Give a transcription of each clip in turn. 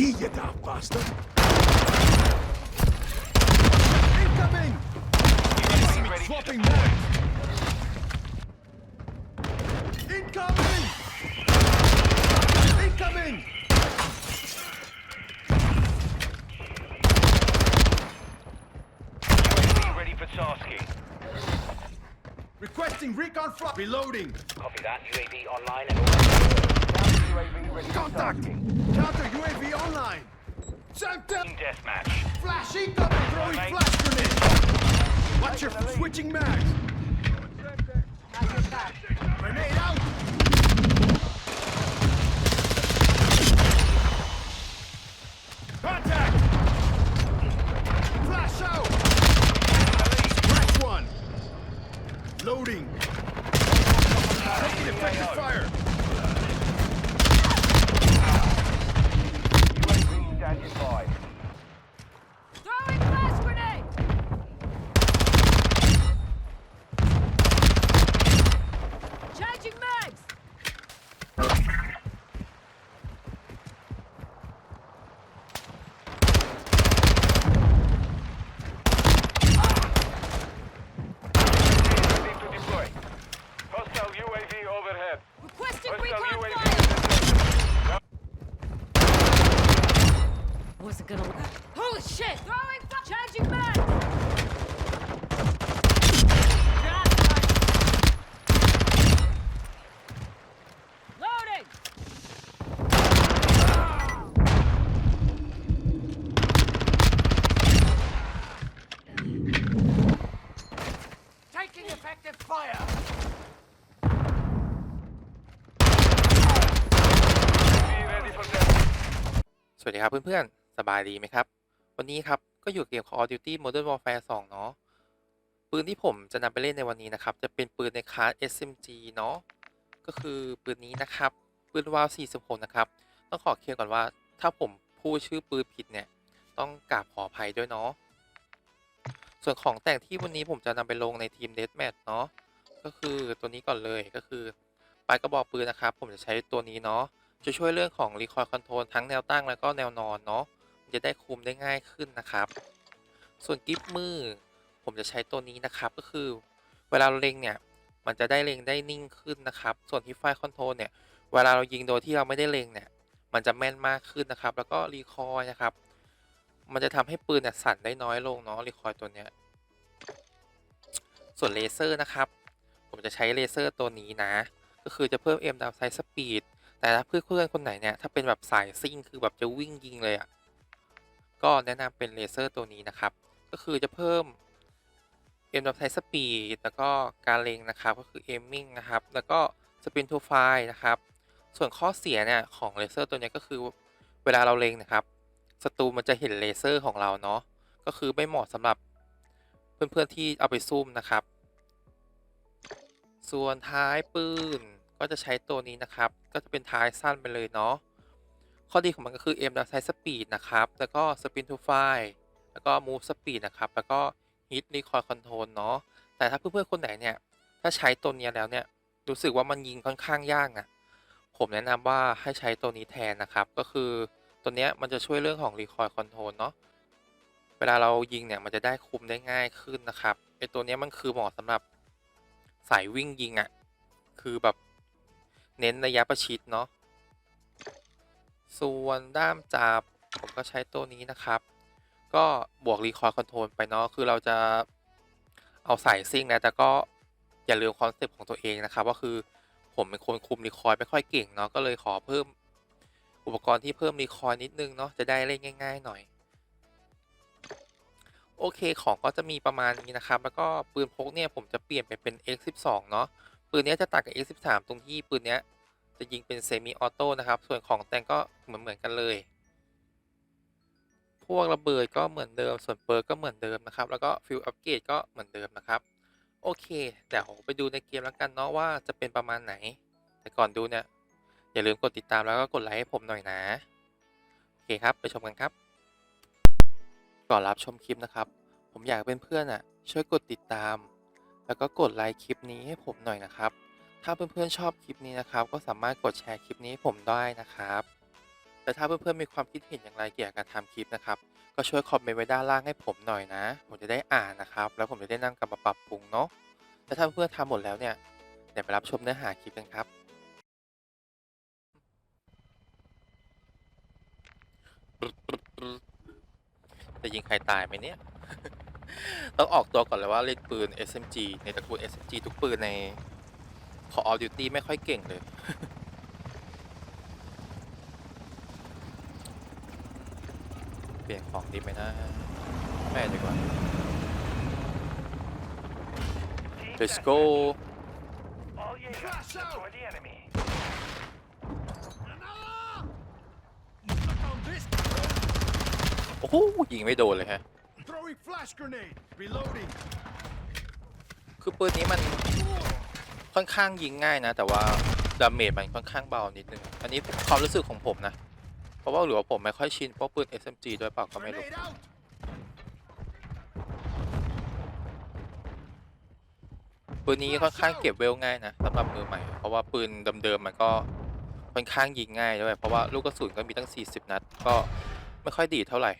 Me, you daft bastard! Incoming! UAV ready Swapping deploy. mag! Incoming! Incoming! UAV ready for tasking. Requesting recon flop. Reloading. Copy that. UAV online and all. UAV ready Contact! Counter UAV online. Sent. Team deathmatch. Flash incoming. Throwing Mate. flash grenade. Watch your switching mags. Grenade out. Requesting Hostile recon UAV. fire! Was it gonna Holy shit! Throwing flash! Changing mags! Loading! Taking effective fire. UAV ready for test. ส วัสดีครับเพื่อนๆ สบายดีไหมครับ วันนี้ครับ ก็อยู่เกม Call of Duty Modern Warfare 2 เนาะปืนที่ผมจะนำไปเล่นในวันนี้นะครับ จะเป็นปืนในคลาส SMG เนาะก็คือปืนนี้นะครับ ปืนวาว46 นะครับ ต้องขอเคลียร์ก่อนว่า ถ้าผมพูดชื่อปืนผิดเนี่ย ต้องกราบขออภัยด้วยเนาะส่วนของแต่งที่วันนี้ผมจะนำไปลงในทีม Deathmatch เนาะก็คือตัวนี้ก่อนเลยก็คือปลายกระบอกปืนนะครับ ผมจะใช้ตัวนี้เนาะ จะช่วยเรื่องของ Recoil Control ทั้งแนวตั้งแล้วก็แนวนอนเนาะจะได้คุมได้ง่ายขึ้นนะครับ ส่วนกิฟมือ ผมจะใช้ตัวนี้นะครับก็คือ เวลาเราเล็งเนี่ย มันจะได้เล็งได้นิ่งขึ้นนะครับ ส่วนที่ไฟคอนโทรลเนี่ย เวลาเรายิงโดยที่เราไม่ได้เล็งเนี่ย มันจะแม่นมากขึ้นนะครับ แล้วก็รีคอยนะครับ มันจะทำให้ปืนเนี่ยสั่นได้น้อยลงเนาะรีคอยตัวเนี้ย ส่วนเลเซอร์นะครับ ผมจะใช้เลเซอร์ตัวนี้นะ ก็คือจะเพิ่ม M ดาวไซส์สปีด แต่ถ้าเพื่อนเพื่อนๆคนไหนเนี่ยถ้าเป็นแบบสายซิ่งคือแบบจะวิ่งยิงเลยอะ่ะก็แนะนำเป็นเลเซอร์ตัวนี้นะครับ ก็คือจะเพิ่ม M ดับไทสปีดแล้วก็การเล็งนะครับก็คือ aiming นะครับแล้วก็ spin to fire นะครับ ส่วนข้อเสียเนี่ยของเลเซอร์ตัวนี้ก็คือเวลาเราเล็งนะครับศัตรูมันจะเห็นเลเซอร์ของเราเนาะก็คือไม่เหมาะสำหรับเพื่อนๆที่เอาไปซุ่มนะครับ ส่วนท้ายปืน ก็จะใช้ตัวนี้นะครับ ก็จะเป็นท้ายสั้นไปเลยเนาะ ข้อดีของมันก็คือ M ดับไซสปีดนะครับ แล้วก็ spin to fire แล้วก็ move speed นะครับ แล้วก็ hit recoil control เนาะ แต่ถ้าเพื่อนๆคนไหนเนี่ย ถ้าใช้ตัวนี้แล้วเนี่ย รู้สึกว่ามันยิงค่อนข้างยากอะผมแนะนำว่าให้ใช้ตัวนี้แทนนะครับ ก็คือตัวนี้มันจะช่วยเรื่องของ recoil control เนาะ เวลาเรายิงเนี่ยมันจะได้คุมได้ง่ายขึ้นนะครับไอตัวนี้มันคือเหมาะสำหรับสายวิ่งยิงอะ่ะ คือแบบ เน้นระยะประชิดเนาะ ส่วนด้ามจับผมก็ใช้ตัวนี้นะครับ ก็บวกรีคอยคอนโทรลไปเนาะ คือเราจะเอาสายซิ่งนะ แต่ก็อย่าลืมคอนเซปต์ของตัวเองนะครับ ก็คือผมเป็นคนคุมรีคอยไม่ค่อยเก่งเนาะ ก็เลยขอเพิ่มอุปกรณ์ที่เพิ่มรีคอยนิดนึงเนาะ จะได้เล่นง่าย ๆ หน่อยโอเคของก็จะมีประมาณนี้นะครับ แล้วก็ปืนพกเนี่ยผมจะเปลี่ยนไปเป็น X12 เนาะปืนนี้จะต่างกับ X13 ตรงที่ปืนนี้ จะยิงเป็นเซมิออโต้นะครับ ส่วนของแต่งก็เหมือนเหมือนกันเลย พวกระเบิดก็เหมือนเดิม ส่วนเปิร์กก็เหมือนเดิมนะครับ แล้วก็ฟิลอัปเกรดก็เหมือนเดิมนะครับ โอเคเดี๋ยวไปดูในเกมแล้วกันเนาะว่าจะเป็นประมาณไหน แต่ก่อนดูเนี่ยอย่าลืมกดติดตามแล้วก็กดไลค์ให้ผมหน่อยนะ โอเคครับไปชมกันครับ ก่อนรับชมคลิปนะครับ ผมอยากเป็นเพื่อนๆอะช่วยกดติดตาม แล้วก็กดไลค์คลิปนี้ให้ผมหน่อยนะครับ ถ้าเพื่อนๆชอบคลิปนี้นะครับ ก็สามารถกดแชร์คลิปนี้ผมได้นะครับ แต่ถ้าเพื่อนๆมีความคิดเห็นอย่างไรเกี่ยวกับการทำคลิปนะครับ ก็ช่วยคอมเมนต์ไว้ด้านล่างให้ผมหน่อยนะ ผมจะได้อ่านนะครับ แล้วผมจะได้นั่งกลับมาปรับปรุงเนาะแต่ถ้าเพื่อนๆทำหมดแล้วเนี่ยเดี๋ยวไปรับชมเนื้อหาคลิปกันครับ จะยิงใครตายไหมเนี่ย ต้องออกตัวก่อนเลยว่าเล่นปืน SMG ในตระกูล SMG ทุกปืนใน Call of Duty ไม่ค่อยเก่งเลย เปลี่ยนของดีไหมนะแม่ดีกว่า Let's go All Jaeger, Flash out! destroy the enemy. Another! Suck on this, โอ้โหยิงไม่โดนเลยฮะ Throwing flash grenade. Reloading. คือปืนนี้มัน ค่อนข้างยิงง่ายนะ แต่ว่าดาเมจมันค่อนข้างเบานิดนึง อันนี้ความรู้สึกของผมนะ เพราะว่าหรือว่าผมไม่ค่อยชินเพราะปืน SMG ด้วยเปล่าก็ไม่รู้ Grenade out. ปืนนี้ค่อนข้างเก็บเวลง่ายนะสำหรับมือใหม่ เพราะว่าปืนเดิมๆมันก็ค่อนข้างยิงง่ายด้วยเพราะว่าลูกกระสุนก็มีตั้ง 40 นัด ก็ไม่ค่อยดีดเท่าไหร่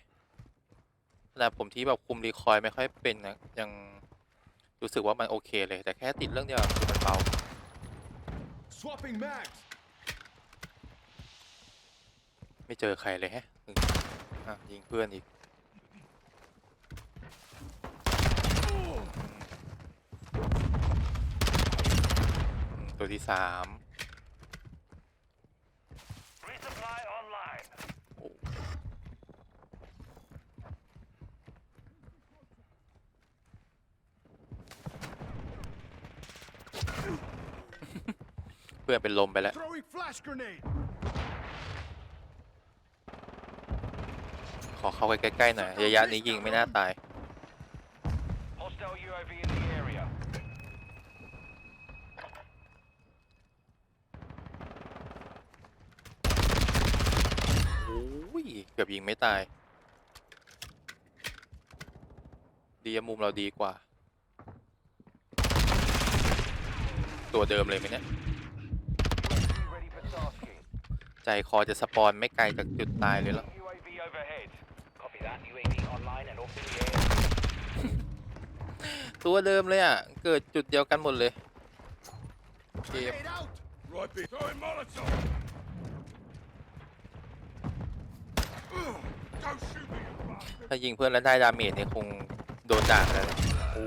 ขณะผมที่แบบคุมรีคอยล์ไม่ค่อยเป็นนะยังรู้สึกว่ามันโอเคเลย แต่แค่ติดเรื่องเดียวคือมัน เบา Swapping mags. ไม่เจอใครเลยแฮะอืมอะยิงเพื่อนอีกอืมตัวที่สาม Resupply online. โอ้เพื่อนเป็นลมไปแล้ว Throwing flash grenade. ขอเข้าไปใกล้ๆหน่อยระยะนี้ยิงไม่น่าตาย Hostile UAV in the area. โอ้ยเกือบยิงไม่ตาย ดีอะมุมเราดีกว่า ตัวเดิมเลยไหมเนี่ย UAV ready for tasking. ใจคอจะสปอนไม่ไกลจากจุดตายเลยแล้ว UAV overhead. Copy that. UAV online and off in the air. ตัวเดิมเลยอะ เกิดจุดเดียวกันหมดเลยเกม Grenade out. Right be. Throwing Molotov. Ugh, Don't shoot me, you bastard. ถ้ายิงเพื่อนแล้วได้ดาเมจเนี่ยคงโดนด่าแล้วนะโอ้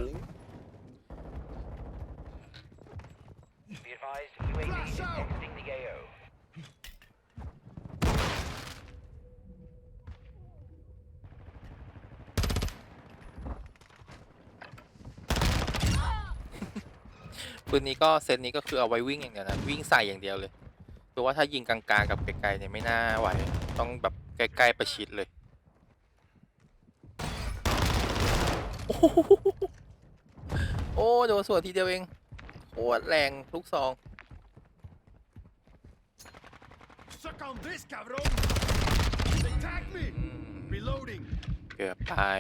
Be advised, UAV is Flash out! exiting the AO. ปืนนี้ก็เซตนี้ก็คือเอาไว้วิ่งอย่างเดียวนะ วิ่งใส่อย่างเดียวเลยคือว่าถ้ายิงกลางๆกับไกลๆเนี่ยไม่น่าไหว ต้องแบบใกล้ๆประชิดเลยโอ้โหโอ้โดนส่วนทีเดียวเองโคตรแรงลูกซอง Suck on this, cabrón. They tag me. อืม Reloading. เกือบตาย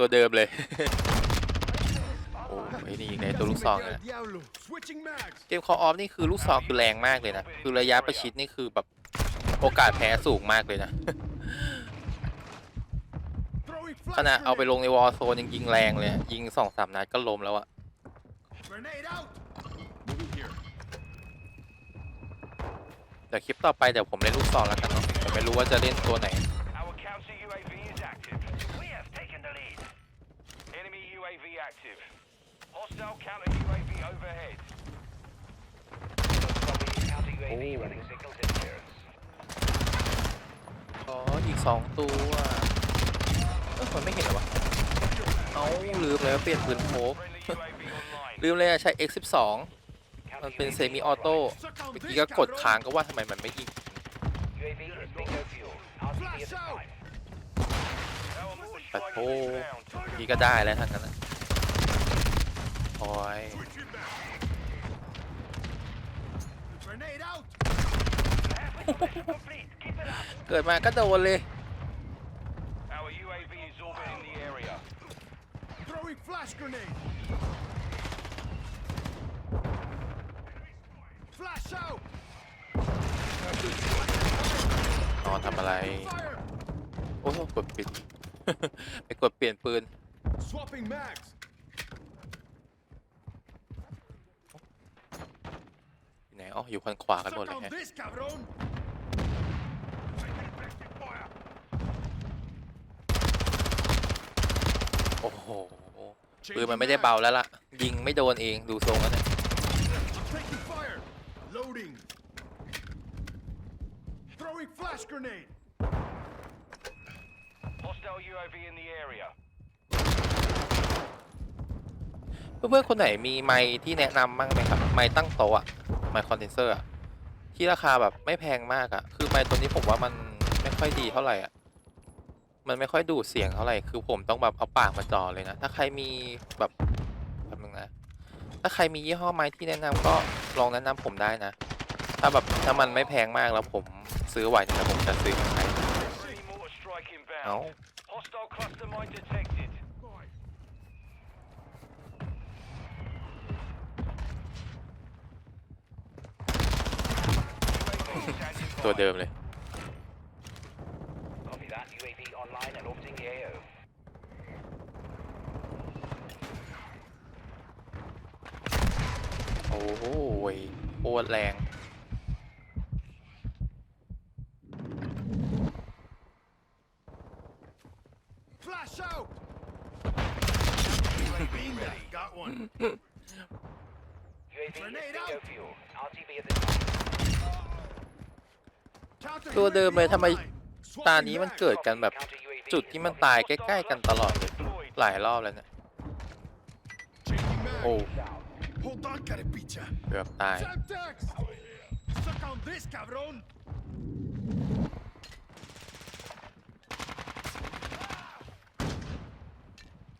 ตัวเดิมเลย โอ้ยนี่ไงตัวลูกซอง Casi me นะ queda el diablo. Switching mags. เกม Call of นี่คือลูกซองคือแรงมากเลยนะ คือระยะประชิดนี่คือแบบโอกาสแพ้สูงมากเลยนะ Throwing ข flash ณะเอาไปล grenade. งในวอลโซนยังยิงแรงเลยอะยิงสองสามนัดก็ล้มแล้วอะ Grenade out. Moving here. เดี๋ยวคลิปต่อไปเดี๋ยวผมเล่นลูกซองแล้วกันเนาะ ผมไม่รู้ว่าจะเล่นตัวไหน Our counter UAV is active. We have taken the lead. Enemy UAV active. Hostile counter UAV overhead. Counter UAV running signals interference. อ๋ออีกสองตัวเออมันไม่เห็นเหรอวะเอาลืมเลยว่าเปลี่ยนปืนโคก Friendly UAV online. ลืมเลยอะใช้ X12 มัน Counter เป็น UAV เซมิออโต้ online. Suck on เมื่อ this, กี้ก็กด cabrón. ค้างก็ว่าทำไมมันไม่ยิง UAV is bingo fuel. RTB at Flash the out! time. Our movement ปัด strike โอ้ is inbound. พี่ก็ได้แล้วทั้งนั้นนะ คอย Grenade out! เกิดมาก็โดนเลย Our UAV is orbiting the area. Throwing flash grenade! Flash out! นอนทำอะไร Fire! โอ้โหกดปิด ไปกดเปลี่ยนปืน Swapping mags! อยู่ไหนอ๋ออยู่ข้างขวากันหมด Suck เลย on ฮะ this, cabron! Taking effective fire! โอ้โหปืนมันไม่ได้เบาแล้วล่ะ ยิงไม่โดนเองดูทรงแล้วเนี่ย I'm taking fire! Loading! Throwing flash grenade! Hostile UAV in the area. เพื่อนๆคนไหนมีไมค์ที่แนะนำบ้างไหมครับ ไมค์ตั้งโต๊ะอะ ไมค์คอนเดนเซอร์อะที่ราคาแบบไม่แพงมากอะคือไมค์ตัวนี้ผมว่ามันไม่ค่อยดีเท่าไหร่อะมันไม่ค่อยดูดเสียงเท่าไหร่คือผมต้องแบบเอาปากมาจ่อเลยนะ ถ้าใครมีแบบแบบนึงนะถ้าใครมียี่ห้อไม้ที่แนะนำก็ลองแนะนำผมได้นะ ถ้าแบบถ้ามันไม่แพงมากแล้วผมซื้อไหวเนี่ยผมจะซื้อมาให้ Enemy mortar strike เอ้า ตัว by. เดิมเลย Copy that. UAV online and orbiting the AO. โอ้โหโคตรแรง Flash out! Beam that, got one. UAV Grenade is bingo out. fuel. RTV at this time. Counter ตัวเดิมเลย UAV ทำไม online. ตา Swapping นี้มัน mags. เกิดกันแบบ Counter UAV จุด is ที่มัน copy. ตายใก Hostile ล้ ๆ กันตลอดเลย deployed. หลายรอบแล้วเนี่ย Changing mag. โอ้ Hold on, gotta beat ya. เกือบตาย Semtex! Suck on this, cabron!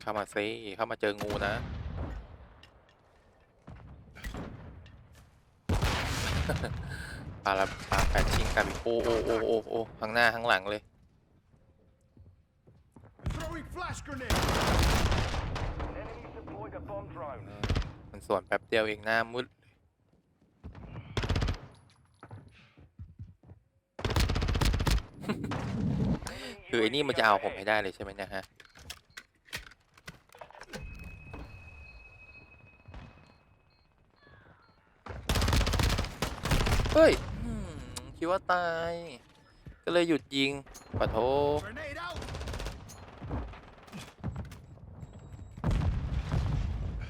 เข้ามาซิเข้ามาเจองูนะ ปลาละปลาแปดชิงกับอีกโอ้โอ้โอ้โอ้โอ้ข้างหน้าข้างหลังเลย Throwing flash grenade! Enemy deployed a bomb drone. มันส่วนแป๊บเดียวเองหน้ามุดคือไอ้นี่มันจะเอาผมให้ได้เลยใช่ไหมเนะฮะเฮ้ยอืม คิดว่าตาย ก็เลยหยุดยิงขอโทษ Grenade out!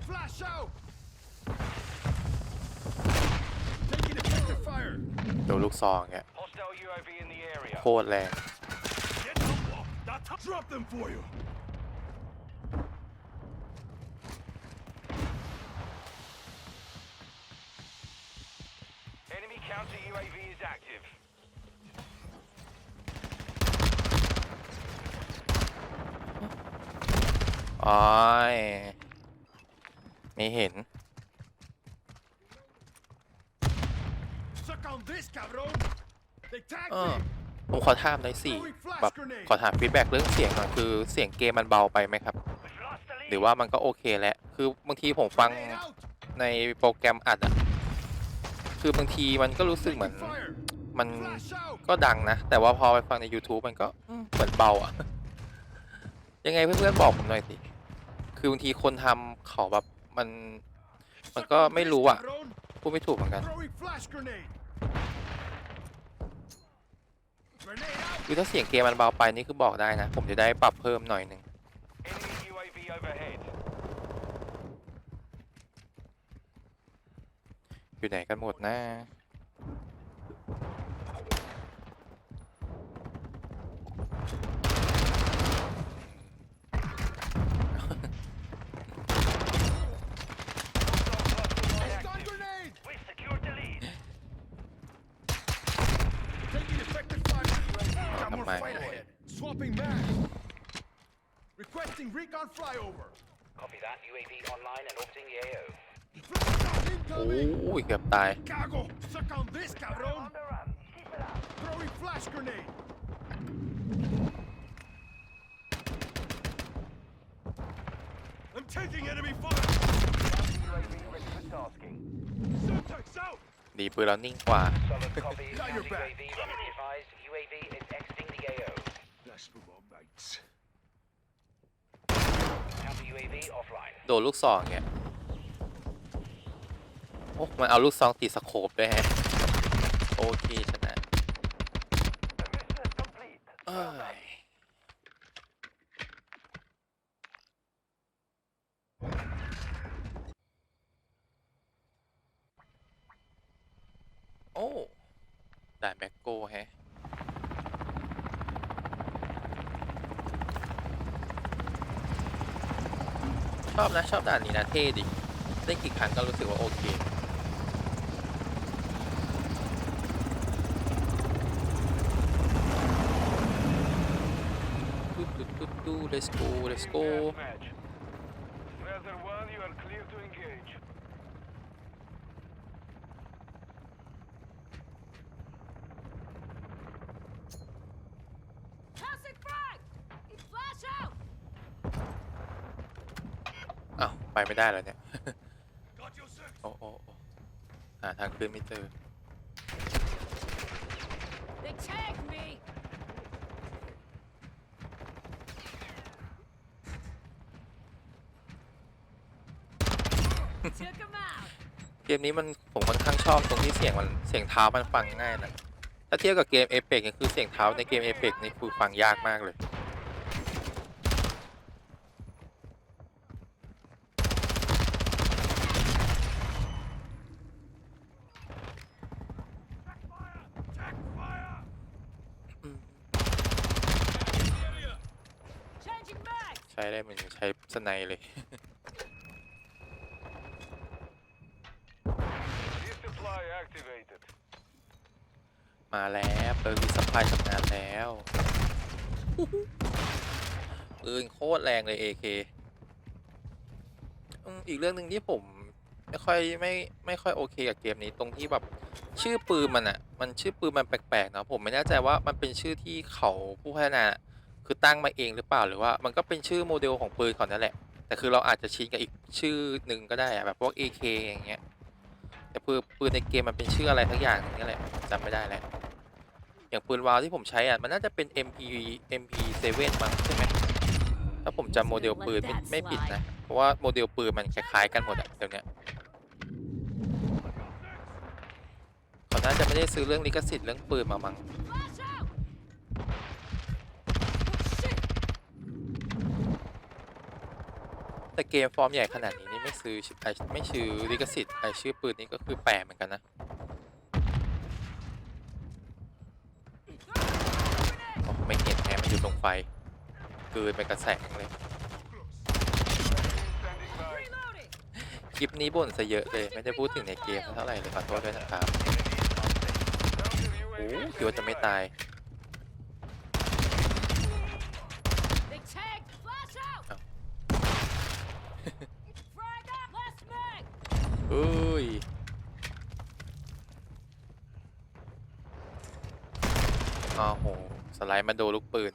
Flash out! Taking effective fire! โดนลูกซองเนี่ย Hostile UAV in the area. โคตรแรง Get up! That's drop them for you! Enemy counter UAV is active. อ๋อยไม่เห็น Suck on this, cabron! They tagged เออ me! ผมขอถามหน่อยสิแบบขอถามฟีดแบ็กเรื่องเสียงหน่อยคือเสียงเกมมันเบาไปไหมครับ We've lost the หรือ lead. ว่ามันก็โอเคแล้วคือบางทีผมฟัง Grenade out! ในโปรแกรมอัดอะ คือบางทีมันก็รู้สึกเหมือน Taking fire! มัน Flash out! ก็ดังนะ แต่ว่าพอไปฟังใน YouTube มันก็อืมเหมือนเบาอะยังไงเพื่อนๆบอกผมหน่อยสิ คือบางทีคนทำเขาแบบมัน มัน Suck ก็ on ไม่ this, รู้อะ cabron! พูดไม่ถูกเหมือนกัน Throwing flash grenade! Grenade out! คือถ้าเสียงเกมมันเบาไปนี่คือบอกได้นะ ผมจะได้ปรับเพิ่มหน่อยหนึ่ง Enemy UAV overhead. อยู่ไหนกันหมดนะทำ Stun grenade! Taking effective fire! Got more ไม fight ahead. Swapping mags. Requesting recon flyover. Copy that. UAV online and orbiting the AO. Flash out โอ้ incoming! ยเกือบตาย Cago! Suck on this, cabron! Throwing flash grenade! I'm taking enemy fire! UAV ready for tasking. Semtex out! ดีปืนเรานิ่งกว่า Solid copy. Got your Counter back. UAV running. Advised UAV is exiting the AO. That's for my mates. Counter UAV offline. โดนลูกซองเนี่ยโอ้มันเอาลูกซองติดสโคปด้วยแฮะ โอเคชนะเอ้ยโอ้ด่านแบ็กโกแฮะชอบนะ ชอบด่านนี้นะ เท่ดิเล่นกี่ครั้งก็รู้สึกว่าโอเค ตุ๊ดตุ๊ดตุ๊ดตุ๊ด let's go let's go Match. Rather one, you are clear to engage. Toxic frag! It's flash out! อ้าวไปไม่ได้แล้วเนี่ย Got your six. โอ้โอ้โอ้หาทางขึ้นไม่เจอ They tagged me! เกมนี้มันผมค่อนข้างชอบตรงที่เสียงมันเสียงเท้ามันฟังง่ายนะถ้าเทียบกับเกมเอเ c กคือเสียงเท้าในเกมเอเ c กนี่คือฟังยากมากเลยใช้ได้เหมือนใช้สไนเลย มาแล้วเปิดวิสปายทำงานแล้วปืนโคตรแรงเลย AK อีกเรื่องหนึ่งที่ผมไม่ค่อยไม่ไม่ค่อยโอเคกับเกมนี้ตรงที่แบบชื่อปืนมันอะมันชื่อปืนมันแปลกๆเนาะผมไม่แน่ใจว่ามันเป็นชื่อที่เขาผู้พัฒนาคือตั้งมาเองหรือเปล่าหรือว่ามันก็เป็นชื่อโมเดลของปืนเขานั่นแหละ แต่คือเราอาจจะชินกับอีกชื่อหนึ่งก็ได้อะแบบพวก AK อย่างเงี้ยแต่ปืนปืนในเกมมันเป็นชื่ออะไรทั้งอย่างนี่แหละจำไม่ได้แล้ว อย่างปืนวาวที่ผมใช้อะมันน่าจะเป็น MP MP7 มั้งใช่ไหมถ้าผมจำโมเดลปืนไม่ไม่ผิดนะ เพราะว่าโมเดลปืนมันคล้ายๆกันหมดอะเดี๋ยวเนี้ยเขาน่าจะไม่ได้ซื้อเรื่องลิขสิทธิ์เรื่องปืนมามั้ง Flash out! Oh, shit! แต่เกมฟอร์มใหญ่ขนาดนี้นี่ไม่ซื้อไอ้ไม่ซื้อลิขสิทธิ์ไอชื่อปืนนี้ก็คือแปลกเหมือนกันนะ โอ้ไม่เห็นแฮะมันอยู่ ตรงไฟกลืนไปกระแสงเลยคลิปนี้บ่นซะเยอะเลยไม่ได้พูดถึงในเกมเท่าไหร่เลยขอโทษด้วยนะครับโอ้คิดว่าจะไม่ตาย They tagged! Flash out! Oh. Frag out! Last mag! เอ้ยอ้าวโห สไลด์มาโดนลูกปืน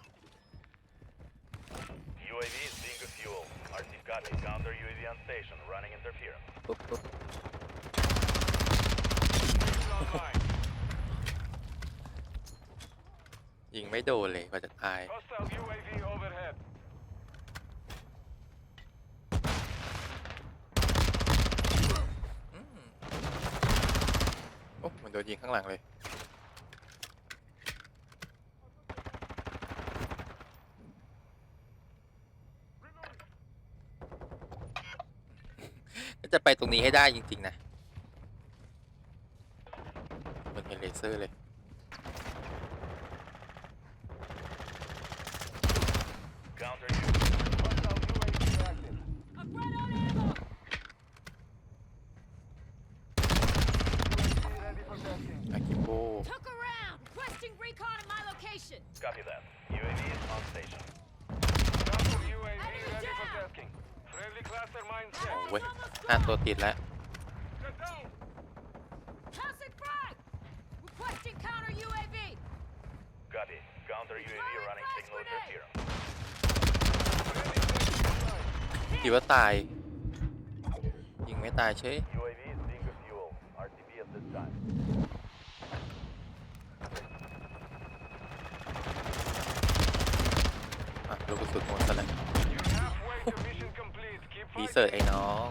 UAV is being a fuel. RC copy. Counter UAV on station. Running interference. ปุ๊บปุ๊บ online. ยิงไม่โดนเลยกว่าจะตาย Hostile UAV overhead. อืมโอ้มันโดนยิงข้างหลังเลย ก็ จะไปตรงนี้ให้ได้จริง ๆ นะ มันเห็นเลเซอร์เลย คิดว่าตาย ยิงไม่ตายเฉยอะลูกกรสุดหมดซะแล้วรีเซอร์ชไอ้น้อง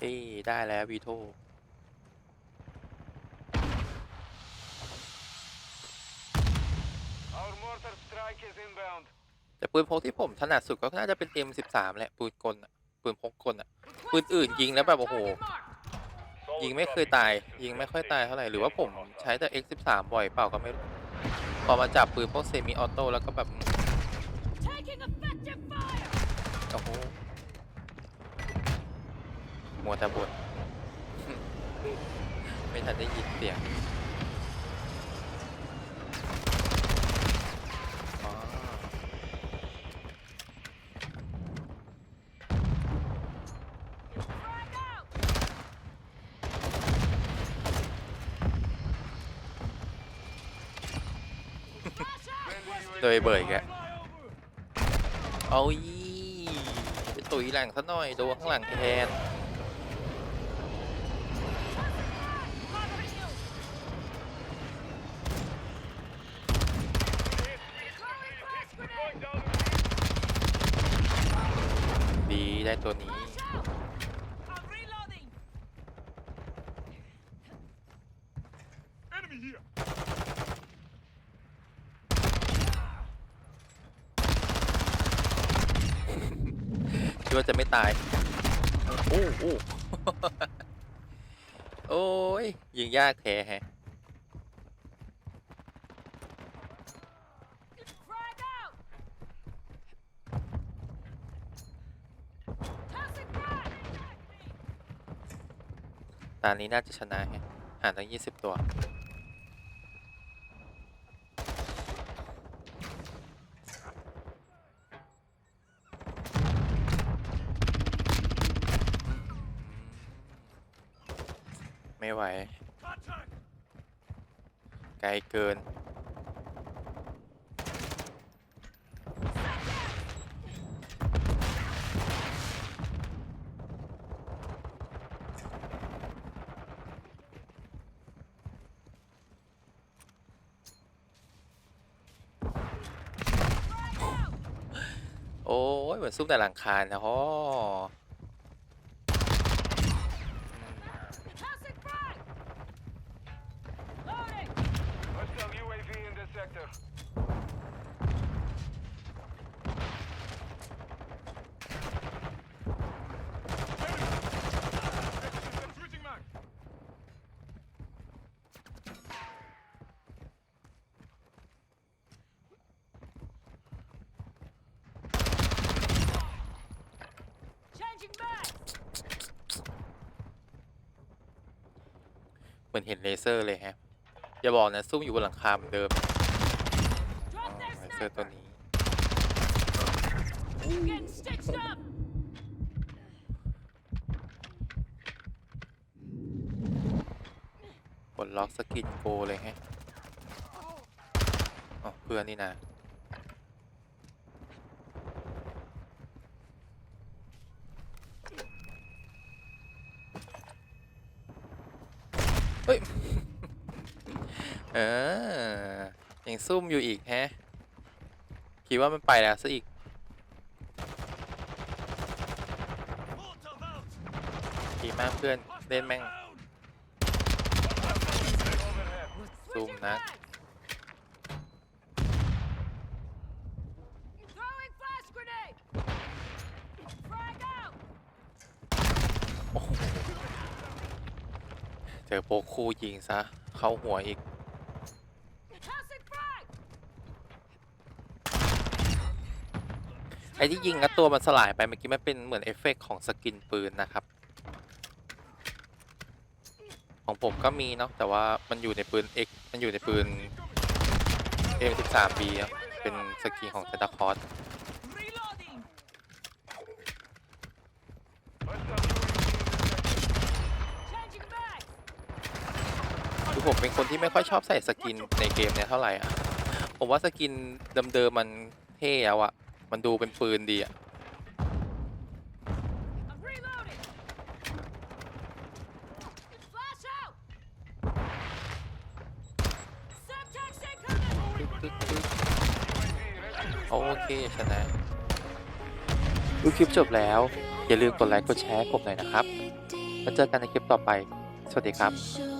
ที่ได้แล้ววีโท แต่ปืนพกที่ผมถนัดสุดก็น่าจะเป็น M13 แหละปืนกลอะปืนพกกลอะปืนอื่นยิงแล้วแบบโอ้โหยิงไม่เคยตาย ยิงไม่ค่อยตายเท่าไหร่หรือว่าผมใช้แต่ X13 บ่อยเปล่าก็ไม่รู้พอมาจับปืนพวกเซมิออโต้แล้วก็แบบ Taking effective fire! โอ้โหมัวแต่บดไม่ทันได้ยินเสียงอ๋อ Frag out! ยเบย์แกเอาอีไปตุยหลังซะหน่อย โดนข้างหลังแทน Covering you! Throwing flash grenade! ดีได้ตัวนี้ Flash out! I'm reloading! Enemy here. คิดว่าจะไม่ตาย โอ้โอ้โอ้ยยิงยากแท้แฮะตอนนี้น่าจะชนะแฮะห่าตั้งยี่สิบตัว ไม่ไหว ไกลเกิน โอ้ยเหมือนซุ่มแต่หลังคานะฮะ Tossing frag! Loading! Hostile UAV in the sector. I'm switching mag. Changing back! เหมือนเห็นเลเซอร์เลยฮะ อย่าบอกนะซุ่มอยู่บนหลังคาเหมือนเดิมเลเซอร์ตัวนี้ กดล็อกสกินโกเลยฮะอ๋อเพื่อนนี่นะ เฮ้ย เออ ยัง ซุ่มอยู่อีกแฮะคิดว่ามันไปแล้วซะอีก ดีมากเพื่อน เล่นแม่ง ซุ่มนะเจอโปกคู่ยิงซะ เข้าหัวอีก อ้ที่ยิงแล้วตัวมันสลายไปเมื่อกี้มันเป็นเหมือนเอฟเฟกต์ของสกินปืนนะครับ ของผมก็มีเนาะแต่ว่ามันอยู่ในปืน X มันอยู่ในปืน M13B อะเป็นสกินของ Santa Claus Reloading! Hostile UAV in the sector. Changing back! คือผมเป็นคนที่ไม่ค่อยชอบใส่สกินในเกมเนี่ยเท่าไหร่อะ ผมว่าสกินเดิมๆมันเท่แล้วอะ มันดูเป็นปืนดีอะโอเคชนะดูคลิปจบแล้ว อย่าลืมกดไลค์กดแชร์ให้ผมหน่อยนะครับ แล้วเจอกันในคลิปต่อไป สวัสดีครับ